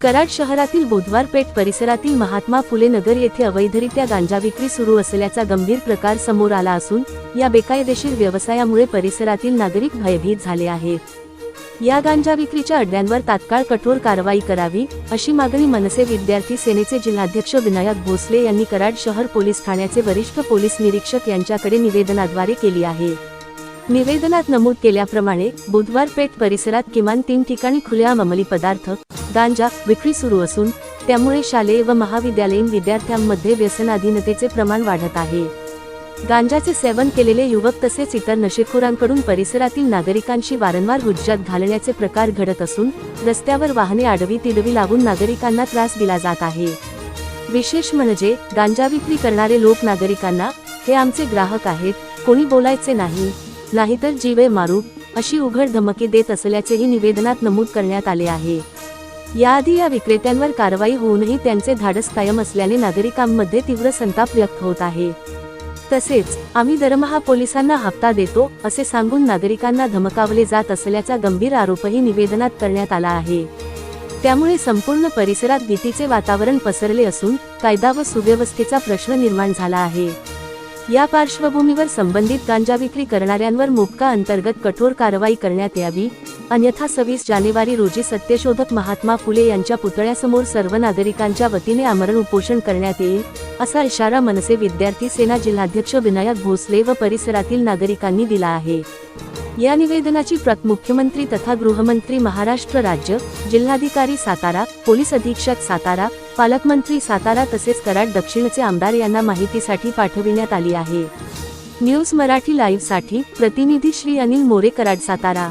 कराड शहरातील बुधवार पेठ परिसरातील महात्मा फुले नगर येथे अवैधरित्या गांजा विक्री सुरू असल्याचा गंभीर प्रकार समोर आला असून या बेकायदेशीर व्यवसायामुळे परिसरातील नागरिक भयभीत झाले आहेत. या गांजा विक्रीच्या अड्ड्यांवर तात्काळ कठोर कारवाई करावी अशी मागणी मनसे विद्यार्थी सेनेचे जिल्हाध्यक्ष विनायक भोसले यांनी कराड शहर पोलीस ठाण्याचे वरिष्ठ पोलीस निरीक्षक यांच्याकडे निवेदनाद्वारे केली आहे. निवेदनात नमूद केल्याप्रमाणे बुधवार पेठ परिसरात किमान तीन ठिकाणी खुल्या अंमली पदार्थ गांजा विक्री सुरू असून त्यामुळे शालेय व महाविद्यालयीन विद्यार्थ्यांमध्ये व्यसनाधीनतेचे प्रमाण वाढत आहे. गांजाचे सेवन केलेले युवक तसेच इतर नशेखोरांकडून परिसरातील नागरिकांशी वारंवार हुज्जत घालण्याचे प्रकार घडत असून रस्त्यावर वाहने आडवी तिडवी लागून नागरिकांना त्रास दिला जात आहे. विशेष म्हणजे गांजा विक्री करणारे लोक नागरिकांना हे आमचे ग्राहक आहेत कोणी बोलायचे नाही नाहीतर जीवे मारू अशी उघड धमकी देत असल्याचेही निवेदनात नमूद करण्यात आले आहे. याआधी या विक्रेत्यांवर कारवाई होऊनही त्यांचे धाडस कायम असल्याने नागरिकांमध्ये तीव्र संताप व्यक्त होत आहे. तसेच आम्ही दरमहा पोलिसांना हप्ता देतो असे सांगून नागरिकांना धमकावले जात असल्याचा गंभीर आरोपही निवेदनात करण्यात आला आहे. त्यामुळे संपूर्ण परिसरात भीतीचे वातावरण पसरले असून कायदा व सुव्यवस्थेचा प्रश्न निर्माण झाला आहे. या पार्श्वभूमीवर संबंधित गांजा विक्री करणाऱ्यांवर मुबका अंतर्गत कठोर कारवाई करण्यात यावी. अन्यथा सव्वीस जानेवारी रोजी सत्यशोधक महात्मा फुले यांच्या पुतळ्यासमोर सर्व नागरिकांच्या वतीने आमरण उपोषण करण्यात येईल असा इशारा मनसे विद्यार्थी सेना जिल्हाध्यक्ष विनायक भोसले व परिसरातील नागरिकांनी दिला आहे. या निवेदनाची प्रत मुख्यमंत्री तथा गृहमंत्री महाराष्ट्र राज्य जिल्हाधिकारी सातारा पोलीस अधीक्षक सातारा पालकमंत्री सातारा तसेच कराड दक्षिणचे आमदार यांना माहितीसाठी पाठविण्यात आली आहे. न्यूज मराठी लाईव्हसाठी प्रतिनिधी श्री अनिल मोरे कराड सातारा.